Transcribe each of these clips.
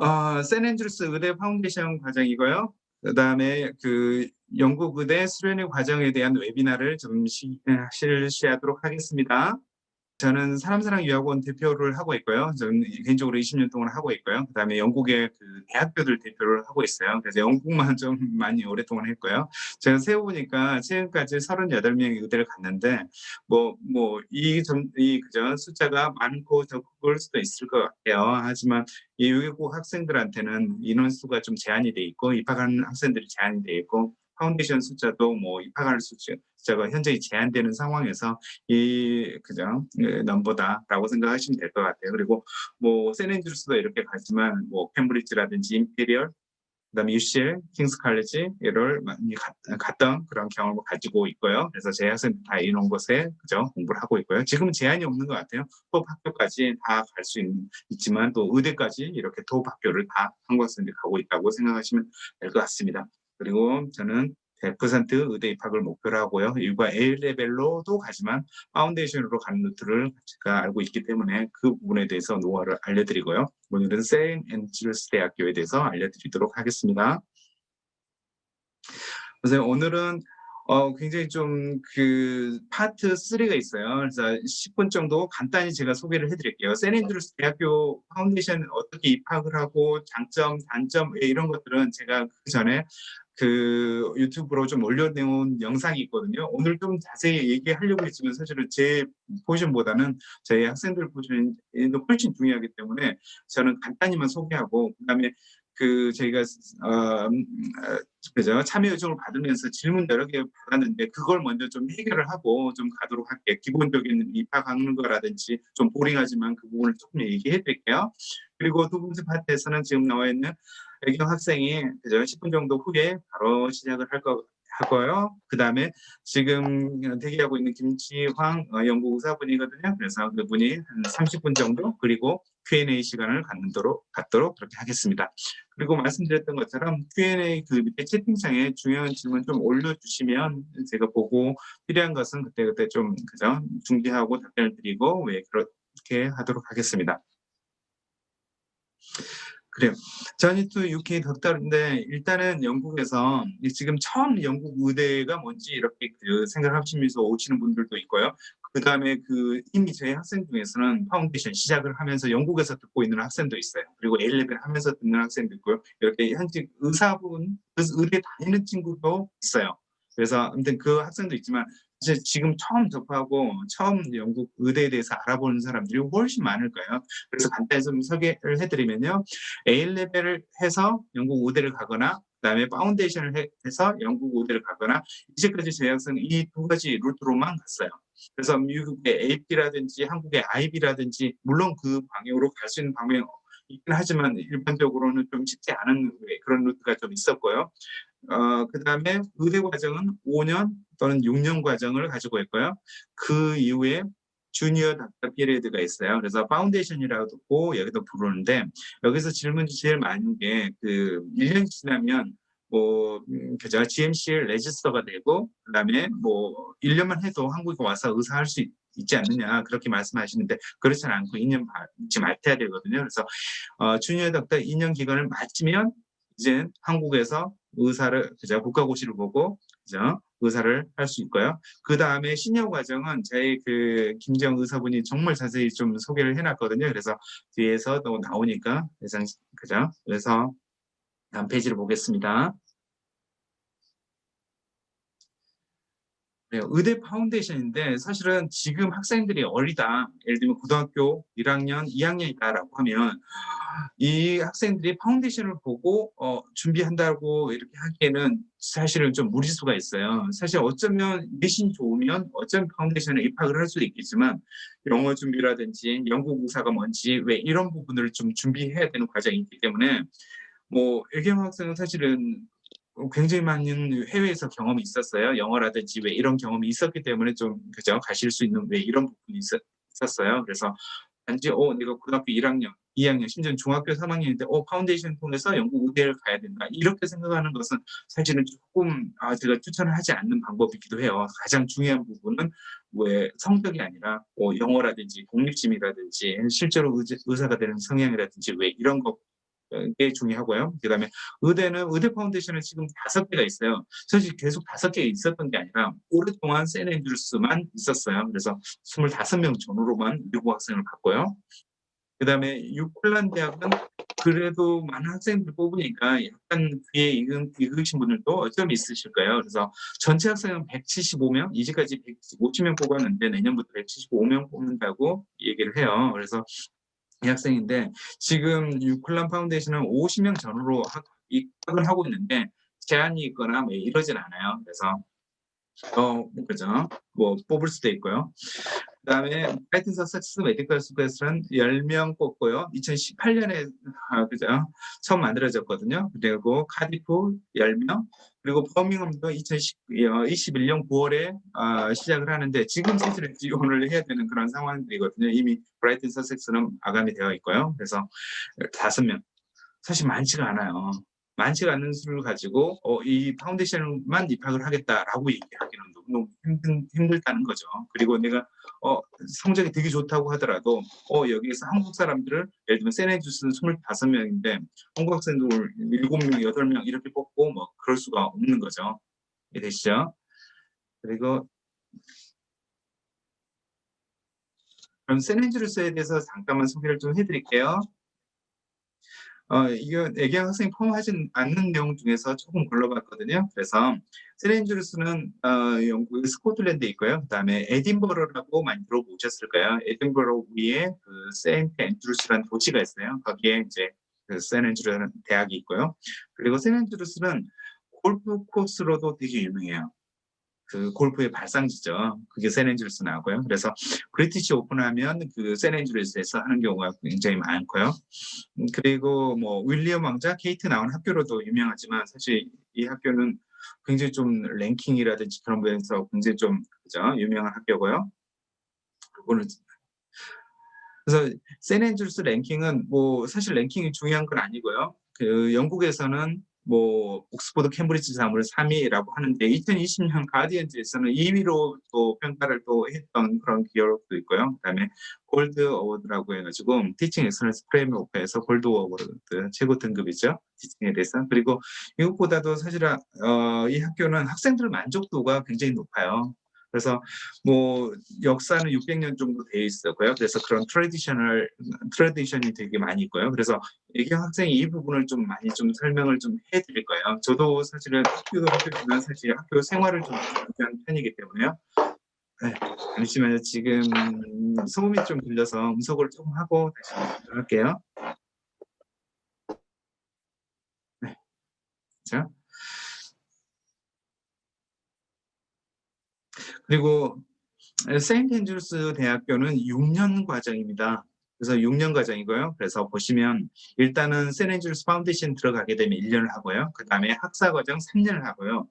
어, 세넨드루스 의대 파운데이션 과정이고요. 그다음에 그 영국 의대 수련회 과정에 대한 웨비나를 좀 시, 에, 실시하도록 하겠습니다. 저는 사람사랑 유학원 대표를 하고 있고요. 저는 개인적으로 20년 동안 하고 있고요. 그다음에 영국의 그 대학교들 대표를 하고 있어요. 그래서 영국만 좀 많이 오랫동안 했고요. 제가 세어보니까 지금까지 38명의 의대를 갔는데 뭐 뭐 이 점 이 그저 숫자가 많고 적을 수도 있을 것 같아요. 하지만 이 외국 학생들한테는 인원수가 좀 제한이 돼 있고 입학하는 학생들이 제한이 돼 있고 파운데이션 숫자도 뭐 입학할 숫자, 숫자가 현저히 제한되는 상황에서 이 그죠 예, 넘버다라고 생각하시면 될 것 같아요. 그리고 뭐 세넨드루스도 이렇게 갔지만 뭐 캠브리지라든지 임페리얼 그다음에 UCL, 킹스 칼리지 이를 많이 갔, 갔던 그런 경험을 가지고 있고요. 그래서 제 학생들 다 이런 곳에 그죠 공부를 하고 있고요. 지금 제한이 없는 것 같아요. 토업 학교까지 다 갈 수 있지만 또 의대까지 이렇게 토업 학교를 다 한국 학생들이 가고 있다고 생각하시면 될 것 같습니다. 그리고 저는 100% 의대 입학을 목표로 하고요. 일과 A 레벨로도 가지만 파운데이션으로 가는 루트를 제가 알고 있기 때문에 그 부분에 대해서 노하우를 알려드리고요. 오늘은 세인 앤지루스 대학교에 대해서 알려드리도록 하겠습니다. 그래서 오늘은 어, 굉장히 좀 그 파트 3가 있어요. 그래서 10분 정도 간단히 제가 소개를 해드릴게요. 세인앤드루스 대학교 파운데이션 어떻게 입학을 하고 장점, 단점 이런 것들은 제가 그 전에 그 유튜브로 좀 올려놓은 영상이 있거든요. 오늘 좀 자세히 얘기하려고 했지만 사실은 제 포지션보다는 저희 학생들 포지션이 훨씬 중요하기 때문에 저는 간단히만 소개하고 그다음에 그 저희가 어, 음, 어, 그죠 참여 요청을 받으면서 질문 여러 개 받았는데 그걸 먼저 좀 해결을 하고 좀 가도록 할게요. 기본적인 입학하는 거라든지 좀 보링하지만 그 부분을 조금 얘기해 드릴게요. 그리고 두 번째 파트에서는 지금 나와 있는 애경 학생이 그죠 10분 정도 후에 바로 시작을 할 거. 하고요. 그 다음에 지금 대기하고 있는 김치황 어, 연구 의사분이거든요. 그래서 그분이 한 30분 정도 그리고 Q&A 시간을 갖도록 갖도록 그렇게 하겠습니다. 그리고 말씀드렸던 것처럼 Q&A 그 밑에 채팅창에 중요한 질문 좀 올려주시면 제가 보고 필요한 것은 그때그때 좀 그죠 중지하고 답변을 드리고 왜 그렇게 하도록 하겠습니다. 그래요. 또 UK 덕달인데 일단은 영국에서 지금 처음 영국 의대가 뭔지 이렇게 그 생각하시면서 오시는 분들도 있고요. 그 다음에 그 이미 저희 학생 중에서는 파운데이션 시작을 하면서 영국에서 듣고 있는 학생도 있어요. 그리고 A-레벨 하면서 듣는 학생도 있고요. 이렇게 현직 의사분, 의대 다니는 친구도 있어요. 그래서 아무튼 그 학생도 있지만 이제 지금 처음 접하고 처음 영국 의대에 대해서 알아보는 사람들이 훨씬 많을 거예요. 그래서 간단히 좀 소개를 해드리면요. A-레벨을 해서 영국 의대를 가거나 그다음에 파운데이션을 해, 서 영국 의대를 가거나 이제까지 제 학생은 이 두 가지 루트로만 갔어요. 그래서 미국의 AP라든지 한국의 IB라든지 물론 그 방향으로 갈 수 있는 방향 있긴 하지만 일반적으로는 좀 쉽지 않은 그런 루트가 좀 있었고요. 어, 그 다음에 의대 과정은 5년 또는 6년 과정을 가지고 있고요. 그 이후에 주니어 닥터 피리드가 있어요. 그래서 파운데이션이라고 여기도 부르는데 여기서 질문이 제일 많은 게 그 1년 지나면 뭐 음, 그죠 GMC 레지스터가 되고 그다음에 뭐 1년만 해도 한국에 와서 의사 할 수 있 지 않느냐 그렇게 말씀하시는데 그렇지는 않고 2년 지금 알태야 되거든요. 그래서 어, 주니어 닥터 2년 기간을 마치면 이제 한국에서 의사를 그죠 국가고시를 보고 그죠 의사를 할 수 있고요. 그 다음에 시니어 과정은 저희 그 김정 의사분이 정말 자세히 좀 소개를 해놨거든요. 그래서 뒤에서 또 나오니까 그래서 그죠? 그래서 다음 페이지를 보겠습니다. 네, 의대 파운데이션인데 사실은 지금 학생들이 어리다. 예를 들면 고등학교 1학년, 2학년이다라고 하면 이 학생들이 파운데이션을 보고 어, 준비한다고 이렇게 하기에는 사실은 좀 무리수가 있어요. 사실 어쩌면 내신 좋으면 어쩌면 파운데이션에 입학을 할 수도 있겠지만 영어 준비라든지 영국 의사가 뭔지 왜 이런 부분을 좀 준비해야 되는 과정이 있기 때문에 뭐 애경 학생은 사실은 굉장히 많은 해외에서 경험이 있었어요. 영어라든지 왜 이런 경험이 있었기 때문에 좀 그죠 가실 수 있는 왜 이런 부분이 있었, 어요 그래서 단지 어 내가 고등학교 1학년, 2학년, 심지어 중학교 3학년인데 어 파운데이션 통해서 영국 의대를 가야 된다 이렇게 생각하는 것은 사실은 조금 아, 제가 추천을 하지 않는 방법이기도 해요. 가장 중요한 부분은 왜 성적이 아니라 뭐 영어라든지 독립심이라든지 실제로 의사, 의사가 되는 성향이라든지 왜 이런 것 게 중요하고요. 그다음에 의대는 의대 파운데이션은 지금 5개가 있어요. 사실 계속 5개 있었던 게 아니라 오랫동안 세네인주스만 있었어요. 그래서 25명 전후로만 미국 학생을 받고요. 그 다음에 유클란 대학은 그래도 많은 학생들 뽑으니까 약간 귀에 익은, 익으신 분들도 어쩜 있으실 거예요. 그래서 전체 학생은 175명, 이제까지 150명 뽑았는데 내년부터 175명 뽑는다고 얘기를 해요. 그래서 이 학생인데 지금 유클란 파운데이션은 50명 전후로 학, 입학을 하고 있는데 제한이 있거나 뭐 이러진 않아요. 그래서 어, 그죠. 뭐 뽑을 수도 있고요. 그다음에 브라이튼 서섹스 메디컬 스쿨에서는 10명 뽑고요. 2018년에 아, 그죠? 처음 만들어졌거든요. 그리고 카디프 10명, 그리고 버밍엄도 2021년 9월에 어, 시작을 하는데 지금 사실은 지원을 해야 되는 그런 상황들이거든요. 이미 브라이튼 서섹스는 마감이 되어 있고요. 그래서 5명. 사실 많지가 않아요. 많지가 않은 수를 가지고 어, 이 파운데이션만 입학을 하겠다라고 얘기하기는 너무 힘든, 힘들다는 거죠. 그리고 내가 어, 성적이 되게 좋다고 하더라도 어, 여기에서 한국 사람들을 예를 들면 세네주스는 25명인데 한국 학생들 7명, 8명 이렇게 뽑고 뭐 그럴 수가 없는 거죠. 이해되시죠? 그리고 그럼 세네주스에 대해서 잠깐만 소개를 좀 해드릴게요. 어, 이거 애경 학생이 포함하지 않는 내용 중에서 조금 골라봤거든요. 그래서 세렌주루스는 어, 영국의 스코틀랜드에 있고요. 그 다음에 에딘버러라고 많이 들어보셨을 거예요. 에딘버러 위에 그 세인트 앤드루스라는 도시가 있어요. 거기에 이제 그 세렌주루라는 대학이 있고요. 그리고 세렌주루스는 골프 코스로도 되게 유명해요. 그 골프의 발상지죠. 그게 세넨주루스 나오고요. 그래서 브리티시 오픈하면 그 세넨주루스에서 하는 경우가 굉장히 많고요. 음, 그리고 뭐 윌리엄 왕자 케이트 나온 학교로도 유명하지만 사실 이 학교는 굉장히 좀 랭킹이라든지 그런 부분에서 굉장히 좀 그죠 유명한 학교고요. 그거는 그래서 세넨주루스 랭킹은 뭐 사실 랭킹이 중요한 건 아니고요. 그 영국에서는 뭐 옥스퍼드 캠브리지 사물 3위라고 하는데 2020년 가디언즈에서는 2위로 또 평가를 또 했던 그런 기록도 있고요. 그다음에 골드 어워드라고 해가지고 티칭 엑셀런스 프레임워크에서 골드 어워드 최고 등급이죠. 티칭에 대해서 그리고 이것보다도 사실 어, 이 학교는 학생들 만족도가 굉장히 높아요. 그래서 뭐 역사는 600년 정도 되어 있었고요. 그래서 그런 트레디셔널 트레디션이 되게 많이 있고요. 그래서 애기 학생이 이 부분을 좀 많이 좀 설명을 좀 해드릴 거예요. 저도 사실은 학교도 학교지만 사실 학교 생활을 좀 준비한 편이기 때문에요. 네, 잠시만요. 지금 소음이 좀 들려서 음속을 조금 하고 다시 할게요. 네, 자. 그리고 세인트 앤드루스 대학교는 6년 과정입니다. 그래서 6년 과정이고요. 그래서 보시면 일단은 앤드루스 파운데이션 들어가게 되면 1년을 하고요. 그 다음에 학사 과정 3년을 하고요.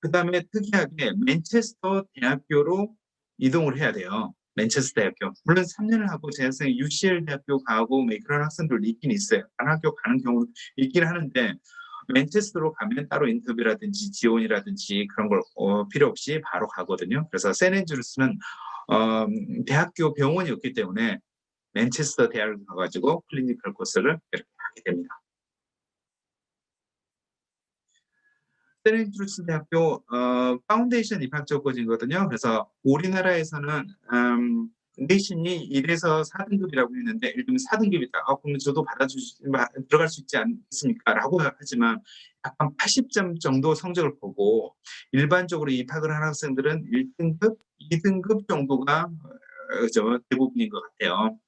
그 다음에 특이하게 맨체스터 대학교로 이동을 해야 돼요. 맨체스터 대학교. 물론 3년을 하고 제 학생이 UCL 대학교 가고 뭐 그런 학생들도 있긴 있어요. 다른 학교 가는 경우 있긴 하는데 맨체스터로 가면 따로 인터뷰라든지 지원이라든지 그런 걸 어, 필요 없이 바로 가거든요. 그래서 세넨주루스는 어, 대학교 병원이 없기 때문에 맨체스터 대학을 가가지고 클리니컬 코스를 이렇게 하게 됩니다. 세넨주루스 대학교 어, 파운데이션 입학 조건이거든요. 그래서 우리나라에서는 음, 내신이 1에서 4등급이라고 했는데 예를 들면 4등급이다. 아, 그러면 저도 받아주시, 들어갈 수 있지 않습니까? 라고 하지만 약간 80점 정도 성적을 보고 일반적으로 입학을 하는 학생들은 1등급, 2등급 정도가 어, 대부분인 것 같아요.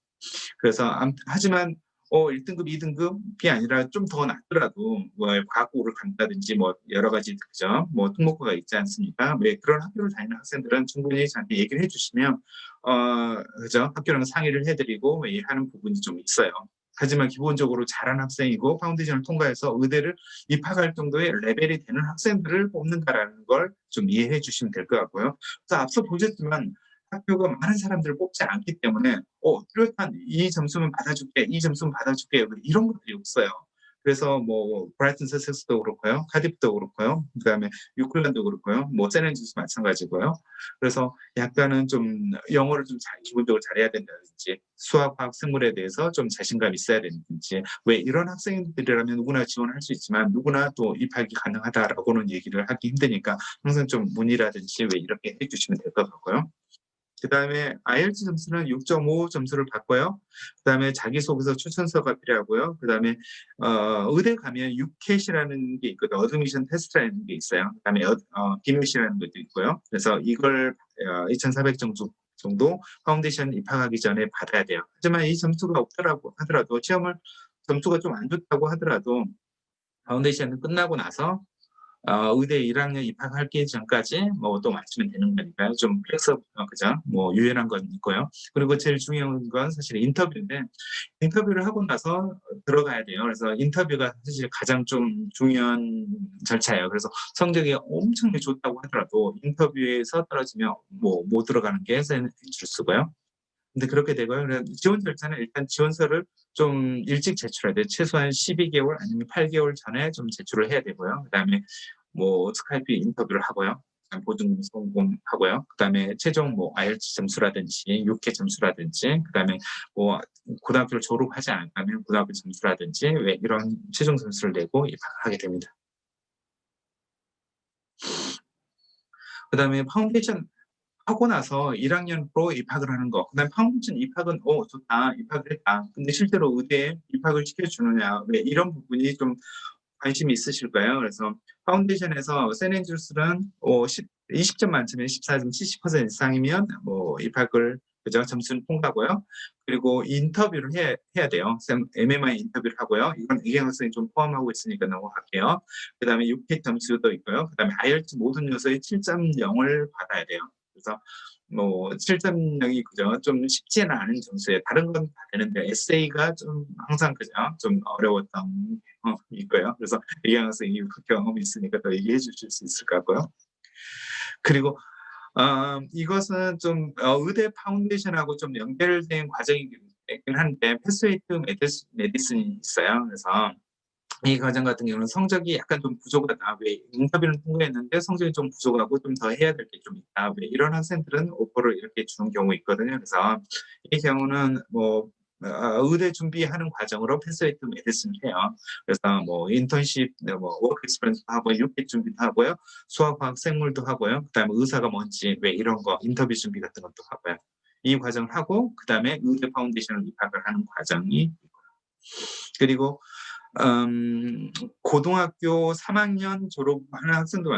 그래서 하지만 어 1등급, 2등급이 아니라 좀 더 낮더라도 뭐 과학고를 간다든지 뭐 여러 가지 그죠? 뭐 특목고가 있지 않습니까? 왜 그런 학교를 다니는 학생들은 충분히 저한테 얘기를 해주시면 어 그죠? 학교랑 상의를 해드리고 하는 부분이 좀 있어요. 하지만 기본적으로 잘한 학생이고 파운데이션을 통과해서 의대를 입학할 정도의 레벨이 되는 학생들을 뽑는다라는 걸 좀 이해해 주시면 될 것 같고요. 앞서 보셨지만 학교가 많은 사람들을 뽑지 않기 때문에 어 뚜렷한 이 점수는 받아줄게 이 점수는 받아줄게 이런 것들이 없어요 그래서 뭐 브라이튼 서섹스도 그렇고요, 카디프도 그렇고요, 그다음에 유클랜도 그렇고요, 뭐 세렌지스 마찬가지고요. 그래서 약간은 좀 영어를 좀 잘, 기본적으로 잘해야 된다든지 수학, 과학, 생물에 대해서 좀 자신감 있어야 되는지 왜 이런 학생들이라면 누구나 지원할 수 있지만 누구나 또 입학이 가능하다라고는 얘기를 하기 힘드니까 항상 좀 문의라든지 왜 이렇게 해주시면 될 것 같고요. 그 다음에 IELTS 점수는 6.5 점수를 받고요. 그 다음에 자기소개서 추천서가 필요하고요. 그 다음에 어, 의대 가면 UCAT이라는 게 있거든요. 어드미션 테스트라는 게 있어요. 그 다음에 어, 어, 비밀시라는 것도 있고요. 그래서 이걸 어, 2,400 정도 정도 파운데이션 입학하기 전에 받아야 돼요. 하지만 이 점수가 없더라고 하더라도 시험을 점수가 좀 안 좋다고 하더라도 파운데이션은 끝나고 나서 어, 의대 1학년 입학하기 전까지 뭐 또 맞추면 되는 거니까요. 좀 플렉스 어, 그죠? 뭐 유연한 건 있고요. 그리고 제일 중요한 건 사실 인터뷰인데 인터뷰를 하고 나서 들어가야 돼요. 그래서 인터뷰가 사실 가장 좀 중요한 절차예요. 그래서 성적이 엄청 좋다고 하더라도 인터뷰에서 떨어지면 뭐 못 들어가는 게 줄수고요. 근데 그렇게 되고요. 지원 절차는 일단 지원서를 좀 일찍 제출해야 돼요. 최소한 12개월 아니면 8개월 전에 좀 제출을 해야 되고요. 그 다음에 뭐 스카이프 인터뷰를 하고요. 보증금 성공하고요. 그다음에 최종 뭐 IELTS 점수라든지 6회 점수라든지 그다음에 뭐 고등학교를 졸업하지 않다면 고등학교 점수라든지 왜 이런 최종 점수를 내고 입학하게 됩니다. 그다음에 파운데이션 하고 나서 1학년으로 입학을 하는 거. 그 다음 파운데이션 입학은 어 좋다 입학을 했다. 근데 실제로 의대에 입학을 시켜주느냐 왜 이런 부분이 좀 관심이 있으실 거예요. 그래서 파운데이션에서 세넨주스는 어, 10, 20점 만점에 14점 70% 이상이면 뭐 입학을 그죠 점수는 통과고요. 그리고 인터뷰를 해, 해야 돼요. MMI 인터뷰를 하고요. 이건 이경학생이 좀 포함하고 있으니까 넘어갈게요. 그 다음에 6K 점수도 있고요. 그 다음에 IELTS 모든 요소에 7.0을 받아야 돼요. 그래서 뭐 7.0이 그죠 좀 쉽지는 않은 점수에 다른 건 다 되는데 에세이가 좀 항상 그죠 좀 어려웠던 경험이 있고요. 그래서 학생이 그 경험이 있으니까 더 얘기해 주실 수 있을 것 같고요. 그리고 어, 이것은 좀 어, 의대 파운데이션하고 좀 연결된 과정이긴 한데 패스웨이트 메디슨이 있어요. 그래서 이 과정 같은 경우는 성적이 약간 좀 부족하다. 왜 인터뷰를 통과했는데 성적이 좀 부족하고 좀 더 해야 될 게 좀 있다. 왜 이런 학생들은 오퍼를 이렇게 주는 경우 있거든요. 그래서 이 경우는 뭐 어, 의대 준비하는 과정으로 패스웨이트 메디슨을 해요. 그래서 뭐 인턴십, 뭐 워크 익스퍼런스도 하고 육개 준비도 하고요. 수학, 과학, 생물도 하고요. 그다음에 의사가 뭔지 왜 이런 거 인터뷰 준비 같은 것도 하고요. 이 과정을 하고 그다음에 의대 파운데이션을 입학을 하는 과정이 있고요. 그리고 음, 고등학교 3학년 졸업하는 학생도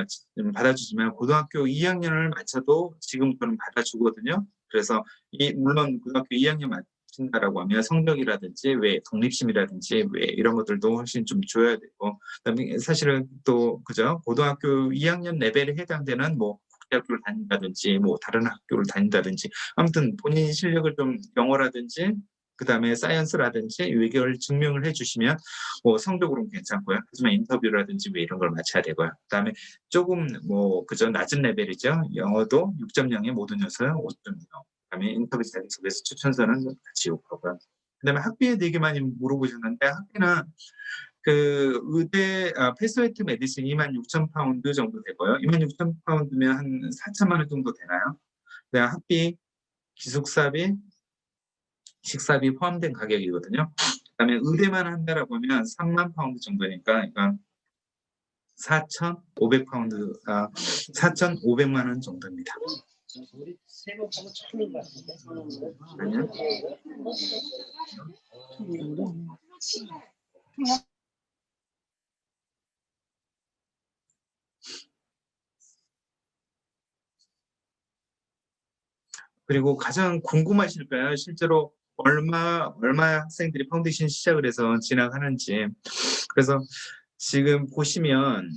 받아주지만 고등학교 2학년을 마쳐도 지금부터는 받아주거든요. 그래서 이 물론 고등학교 2학년 마친다라고 하면 성적이라든지 왜 독립심이라든지 왜 이런 것들도 훨씬 좀 줘야 되고 그다음에 사실은 또 그죠 고등학교 2학년 레벨에 해당되는 뭐 국제학교를 다닌다든지 뭐 다른 학교를 다닌다든지 아무튼 본인 실력을 좀 영어라든지 그 다음에 사이언스라든지 외교를 증명을 해주시면 뭐 성적으로는 괜찮고요. 하지만 인터뷰라든지 뭐 이런 걸 맞춰야 되고요. 그 다음에 조금 뭐 그저 낮은 레벨이죠. 영어도 6.0의 모든 요소는 5.0. 그 다음에 인터뷰 자기소개서 추천서는 같이 요구하고요. 그 다음에 학비에 되게 많이 물어보셨는데 학비는 그 의대 아, 패스웨이트 메디슨 2만 6천 파운드 정도 되고요. 2만 6천 파운드면 한 4천만 원 정도 되나요? 그다음 학비, 기숙사비, 식사비 포함된 가격이거든요. 그다음에 의대만 한다라고 하면 3만 파운드 정도니까 이건 4,500 파운드, 아, 4,500만 원 정도입니다. 아니요. 그리고 가장 궁금하실 거예요. 실제로 얼마 얼마 학생들이 파운데이션 시작을 해서 진학하는지. 그래서 지금 보시면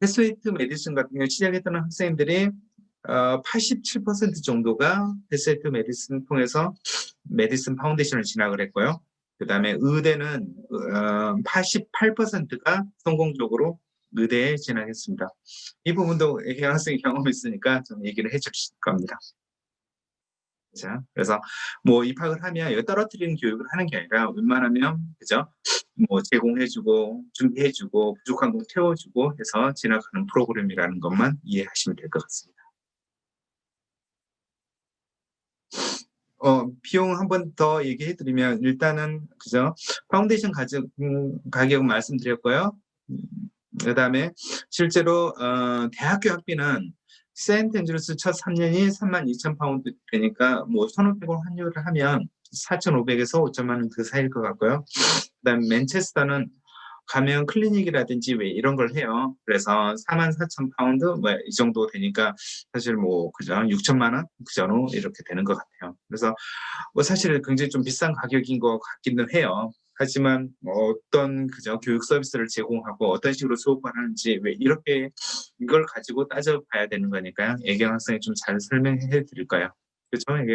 패스웨이트 메디슨 같은 경우 시작했던 학생들이 어, 87% 정도가 패스웨이트 메디슨 통해서 메디슨 파운데이션을 진학을 했고요. 그 다음에 의대는 어, 88%가 성공적으로 의대에 진학했습니다. 이 부분도 학생이 경험이 있으니까 좀 얘기를 해주실 겁니다. 자, 그래서 뭐 입학을 하면 떨어뜨리는 교육을 하는 게 아니라 웬만하면 그죠? 뭐 제공해주고 준비해주고 부족한 거 채워주고 해서 진행하는 프로그램이라는 것만 이해하시면 될 것 같습니다. 어, 비용 한 번 더 얘기해 드리면 일단은 그죠 파운데이션 가격 음, 가격은 말씀드렸고요. 음, 그다음에 실제로 어, 대학교 학비는 세인트 앤드루스 첫 3년이 32,000 파운드 되니까 뭐 1,500원 환율을 하면 4,500에서 5천만 원 그 사이일 것 같고요. 그다음 맨체스터는 가면 클리닉이라든지 왜 이런 걸 해요. 그래서 44,000 파운드 뭐 이 정도 되니까 사실 뭐 그죠 6천만 원 그전후 이렇게 되는 것 같아요. 그래서 뭐 사실 굉장히 좀 비싼 가격인 것 같기는 해요. 하지만 뭐 어떤 그죠 교육 서비스를 제공하고 어떤 식으로 수업을 하는지 왜 이렇게 이걸 가지고 따져봐야 되는 거니까요. 애경 학생이 좀 잘 설명해 드릴까요? 그렇죠?